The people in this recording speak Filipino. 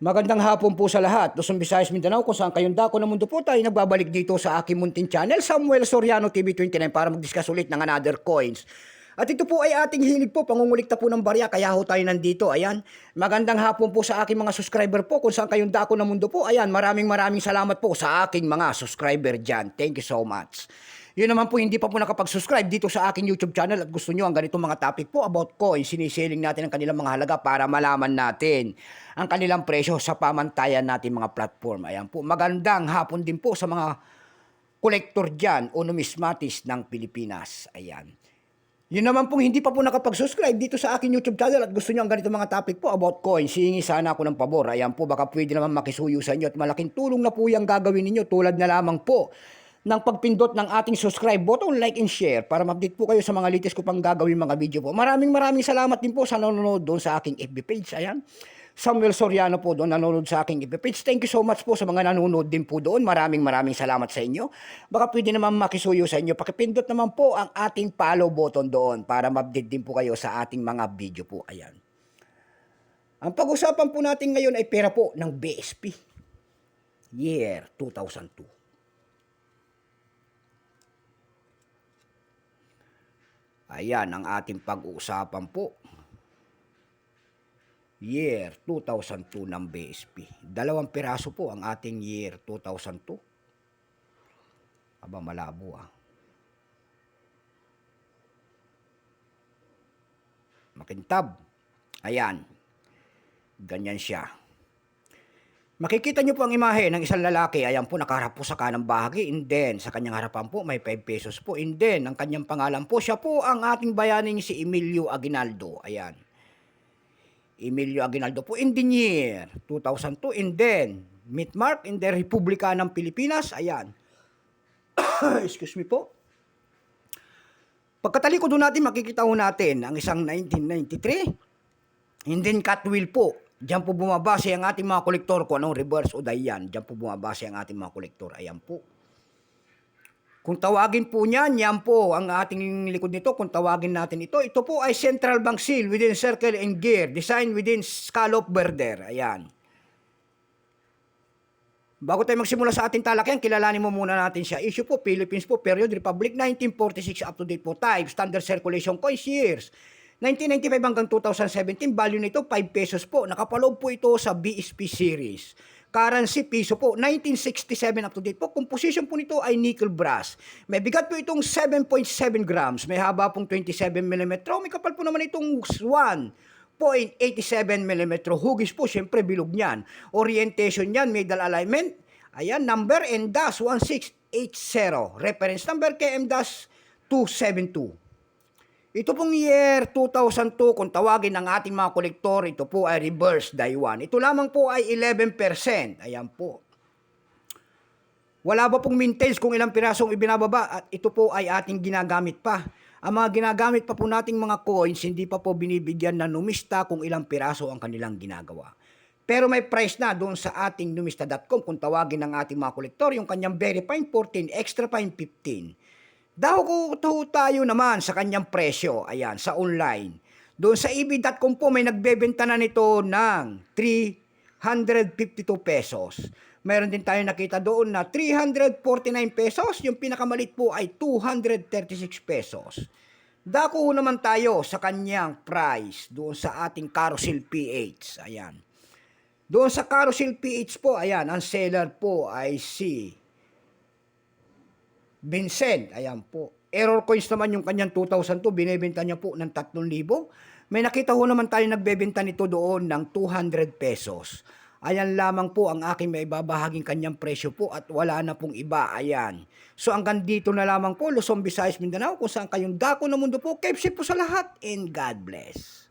Magandang hapon po sa lahat. Luzon, Visayas, Mindanao, kung saan kayong dako ng mundo po tayo nagbabalik dito sa aking munting channel, Samuel Soriano TV29 para mag-discuss ulit ng another coins. At ito po ay ating hilig po, pangungulikta po ng barya, kaya ho tayo nandito. Ayan, magandang hapon po sa aking mga subscriber po, kung saan kayong dako ng mundo po. Ayan, maraming maraming salamat po sa aking mga subscriber dyan. Thank you so much. Yun naman po, hindi pa po nakapag-subscribe dito sa aking YouTube channel at gusto nyo ang ganitong mga topic po about coins, siniseling natin ang kanilang mga halaga para malaman natin ang kanilang presyo sa pamantayan natin mga platform. Ayan po, magandang hapon din po sa mga kolektor dyan o numismatis ng Pilipinas. Ayan. Yun naman pong hindi pa po nakapag-subscribe dito sa aking YouTube channel at gusto nyo ang ganito mga topic po about coins, hihingi sana ako ng pabor. Ayan po, baka pwede naman makisuyo sa inyo at malaking tulong na po yung gagawin ninyo tulad na lamang po ng pagpindot ng ating subscribe button, like and share para mag-update po kayo sa mga latest ko pang gagawin mga video po. Maraming maraming salamat din po sa nanonood doon sa aking FB page. Ayan. Samuel Soriano po doon nanonood sa aking FB page. Thank you so much po sa mga nanonood din po doon. Maraming maraming salamat sa inyo. Baka pwede naman makisuyo sa inyo. Pakipindot naman po ang ating follow button doon para ma-update din po kayo sa ating mga video po. Ayan. Ang pag-usapan po natin ngayon ay pera po ng BSP. Year 2002. Ayan ang ating pag-uusapan po. Year 2002 ng BSP. Dalawang piraso po ang ating year 2002. Aba, malabo ah. Makintab. Ayan. Ganyan siya. Makikita niyo po ang imahe ng isang lalaki. Ayan po, nakaharap po sa kanang bahagi. And then, sa kanyang harapan po, may 5 pesos po. And then, ang kanyang pangalan po, siya po ang ating bayaning si Emilio Aguinaldo. Ayan. Emilio Aguinaldo po, engineer, 2002. And then, Mitmark in the Republika ng Pilipinas. Ayan. Excuse me po. Pagkatalikod natin, makikita ho natin ang isang 1993. And then, Catwill po. Diyan po bumabase ang ating mga kolektor kung anong reverse o dayan. Diyan po bumabase ang ating mga kolektor. Ayan po. Kung tawagin po niyan, yan po ang ating likod nito. Kung tawagin natin ito, ito po ay central bank seal within circle and gear, designed within scallop birder. Ayan. Bago tayo magsimula sa ating talakyan, kilalanin mo muna natin siya. Issue po, Philippines po, period, Republic, 1946 up to date po, type, standard circulation coins, years. 1995 hanggang 2017, value nito 5 pesos po. Nakapaloob po ito sa BSP series. Currency piso po, 1967 up to date po. Composition po nito ay nickel brass. May bigat po itong 7.7 grams. May haba pong 27 mm. May kapal po naman itong 1.87 mm. Hugis po, syempre bilog niyan. Orientation niyan, middle alignment. Ayan, number and dash 1680. Reference number KM dash 272. Ito pong year 2002, kung tawagin ng ating mga kolektor, ito po ay reverse 1. Ito lamang po ay 11%. Ayan po. Wala ba pong mintage kung ilang pirasong ibinababa at ito po ay ating ginagamit pa. Ang mga ginagamit pa po nating mga coins, hindi pa po binibigyan na numista kung ilang piraso ang kanilang ginagawa. Pero may price na doon sa ating numista.com kung tawagin ng ating mga kolektor, yung kanyang very fine 14, extra fine 15. Daw ko tayo naman sa kanyang presyo, ayan, sa online. Doon sa eBay.com po may nagbebenta na nito ng 352 pesos. Meron din tayo nakita doon na 349 pesos, yung pinakamalit po ay 236 pesos. Dako naman tayo sa kanyang price doon sa ating Carousel PH. Ayan. Doon sa Carousel PH po, ayan, ang seller po ay si Vincent, ayan po. Error coins naman yung kanyang 2002, binebenta niya po ng 3,000. May nakita ho naman tayo nagbebenta nito doon ng 200 pesos. Ayan lamang po ang aking may babahaging kanyang presyo po at wala na pong iba. Ayan. So hanggang dito na lamang po, Luzon, Visayas, Mindanao, kung saan kayong dako ng mundo po. Safe po sa lahat and God bless.